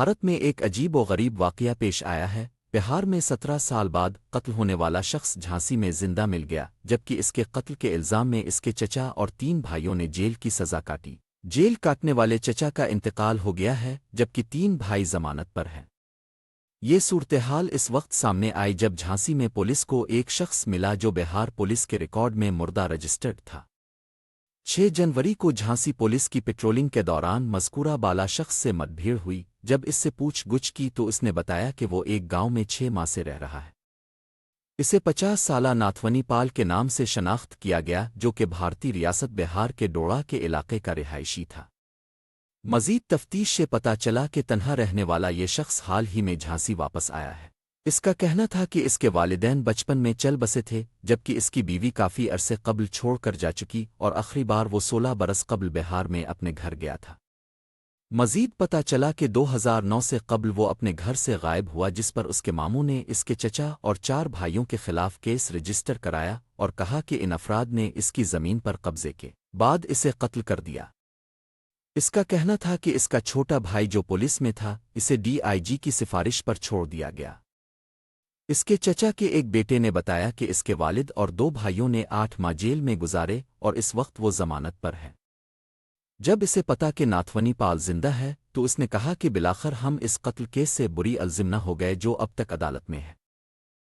भारत में एक अजीब व गरीब वाकया पेश आया है। बिहार में सत्रह साल बाद कत्ल होने वाला शख्स झांसी में ज़िंदा मिल गया, जबकि इसके कत्ल के इल्ज़ाम में इसके चचा और तीन भाइयों ने जेल की सज़ा काटी। जेल काटने वाले चचा का इंतकाल हो गया है, जबकि तीन भाई जमानत पर हैं। ये सूरतहाल इस वक्त सामने आई जब झांसी में पुलिस को एक शख्स मिला जो बिहार पुलिस के रिकॉर्ड में मुर्दा रजिस्टर्ड था। 6 जनवरी को झांसी पुलिस की पेट्रोलिंग के दौरान मस्कूरा बाला शख्स से मतभेड़ हुई जब इससे पूछ-गुछ की तो इसने बताया कि वो एक गाँव में छह माह से रह रहा है। इसे पचास साल नाथवनी पाल के नाम से शनाख्त किया गया, जो कि भारतीय रियासत बिहार के डोड़ा के इलाके का रिहायशी था। मजीद तफ्तीश से पता चला कि तनहा रहने वाला ये शख्स हाल ही में झांसी वापस आया है। इसका कहना था कि इसके वालदेन बचपन में चल बसे थे, जबकि इसकी बीवी काफ़ी अरसे कबल छोड़कर जा चुकी और आखिरी बार वो सोलह बरस कबल बिहार में अपने घर गया था। मजीद पता चला कि 2009 से कबल वो अपने घर से गायब हुआ, जिस पर उसके मामू ने, इसके चचा और चार भाइयों के खिलाफ केस रजिस्टर कराया और कहा कि इन अफराद ने इसकी ज़मीन पर कब्जे के बाद इसे कत्ल कर दिया। इसका कहना था कि इसका छोटा भाई जो पुलिस में था, इसे डीआईजी की सिफारिश पर छोड़ दिया गया। इसके चचा के एक बेटे ने बताया कि इसके वालिद और दो भाइयों ने आठ माह जेल में गुजारे और इस वक्त वो जमानत पर है। जब इसे पता कि नाथवनी पाल ज़िंदा है तो उसने कहा कि बिलाखर हम इस कत्ल केस से बुरी अल्जिम हो गए जो अब तक अदालत में है।